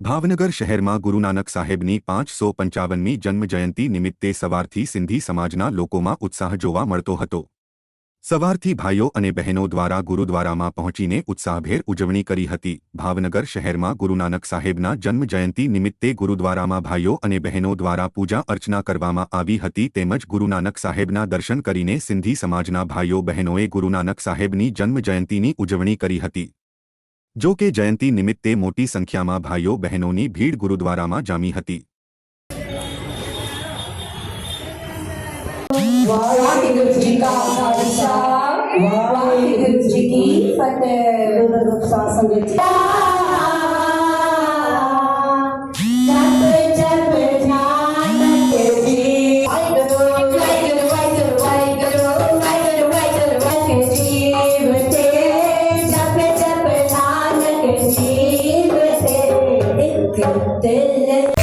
ભાવનગર શહેરમાં ગુરુનાનક સાહેબની પાંચસો પંચાવનમી જન્મજયંતિ નિમિત્તે સવારથી સિંધી સમાજના લોકોમાં ઉત્સાહ જોવા મળતો હતો. સવારથી ભાઈઓ અને બહેનો દ્વારા ગુરુદ્વારામાં પહોંચીને ઉત્સાહભેર ઉજવણી કરી હતી. ભાવનગર શહેરમાં ગુરુનાનક સાહેબના જન્મજયંતિ નિમિત્તે ગુરુદ્વારામાં ભાઈઓ અને બહેનો દ્વારા પૂજા અર્ચના કરવામાં આવી હતી તેમજ ગુરુનાનક સાહેબના દર્શન કરીને સિંધી સમાજના ભાઈઓ બહેનોએ ગુરુનાનક સાહેબની જન્મજયંતિની ઉજવણી કરી હતી. જો કે જયંતી નિમિત્તે મોટી સંખ્યામાં ભાઈઓ બહેનોની ભીડ ગુરુદ્વારામાં જામી હતી. वाहिगुरु जी का खालसा वाहिगुरु जी की फतेह गुरु रूप सा cuarteles